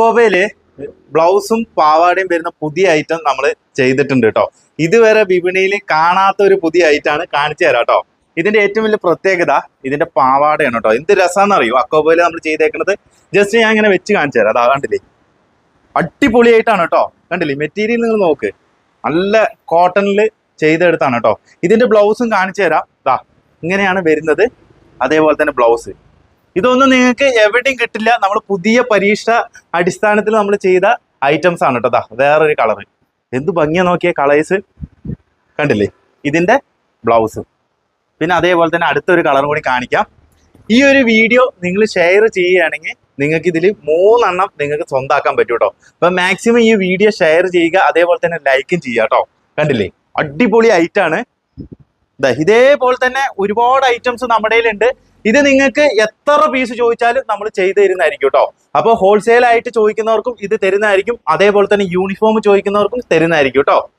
അക്കോബയിൽ ബ്ലൗസും പാവാടയും വരുന്ന പുതിയ ഐറ്റം നമ്മൾ ചെയ്തിട്ടുണ്ട് കേട്ടോ ഇതുവരെ വിപണിയിൽ കാണാത്ത ഒരു പുതിയ ഐറ്റാണ് കാണിച്ചു തരാം കേട്ടോ ഇതിന്റെ ഏറ്റവും വലിയ പ്രത്യേകത ഇതിന്റെ പാവാടയാണ് കേട്ടോ എന്ത് രസമാണെന്ന് അറിയൂ? അക്കോബയിൽ നമ്മൾ ചെയ്തേക്കുന്നത് ജസ്റ്റ് ഞാൻ ഇങ്ങനെ വെച്ച് കാണിച്ചു തരാം. അതാ കണ്ടില്ലേ? അടിപൊളിയായിട്ടാണ് കേട്ടോ കണ്ടില്ലേ? മെറ്റീരിയൽ നിങ്ങൾ നോക്ക്. നല്ല കോട്ടണിൽ ചെയ്തെടുത്താണ് കേട്ടോ ഇതിന്റെ ബ്ലൗസും കാണിച്ചു തരാം. ഇങ്ങനെയാണ് വരുന്നത്. അതേപോലെ തന്നെ ബ്ലൗസ്. ഇതൊന്നും നിങ്ങൾക്ക് എവിടെയും കിട്ടില്ല. നമ്മൾ പുതിയ പരീക്ഷ അടിസ്ഥാനത്തിൽ നമ്മൾ ചെയ്ത ഐറ്റംസ് ആണ് കേട്ടോ വേറൊരു കളർ എന്ത് ഭംഗിയാ നോക്കിയ കളേഴ്സ് കണ്ടില്ലേ? ഇതിന്റെ ബ്ലൗസ് പിന്നെ അതേപോലെ തന്നെ അടുത്തൊരു കളർ കൂടി കാണിക്കാം. ഈ ഒരു വീഡിയോ നിങ്ങൾ ഷെയർ ചെയ്യുകയാണെങ്കിൽ നിങ്ങൾക്ക് ഇതിൽ മൂന്നെണ്ണം നിങ്ങൾക്ക് സ്വന്താക്കാൻ പറ്റും കേട്ടോ. അപ്പൊ മാക്സിമം ഈ വീഡിയോ ഷെയർ ചെയ്യുക അതേപോലെ തന്നെ ലൈക്കും ചെയ്യുക കേട്ടോ. കണ്ടില്ലേ? അടിപൊളി ഐറ്റാണ് ഇതേപോലെ തന്നെ ഒരുപാട് ഐറ്റംസ് നമ്മുടെ ഉണ്ട് ഇത് നിങ്ങൾക്ക് എത്ര പീസ് ചോദിച്ചാലും നമ്മൾ ചെയ്തു തരുന്നതായിരിക്കും കേട്ടോ. അപ്പോൾ ഹോൾസെയിൽ ആയിട്ട് ചോദിക്കുന്നവർക്കും ഇത് തരുന്നതായിരിക്കും. അതേപോലെ തന്നെ യൂണിഫോം ചോദിക്കുന്നവർക്കും തരുന്നതായിരിക്കും കേട്ടോ.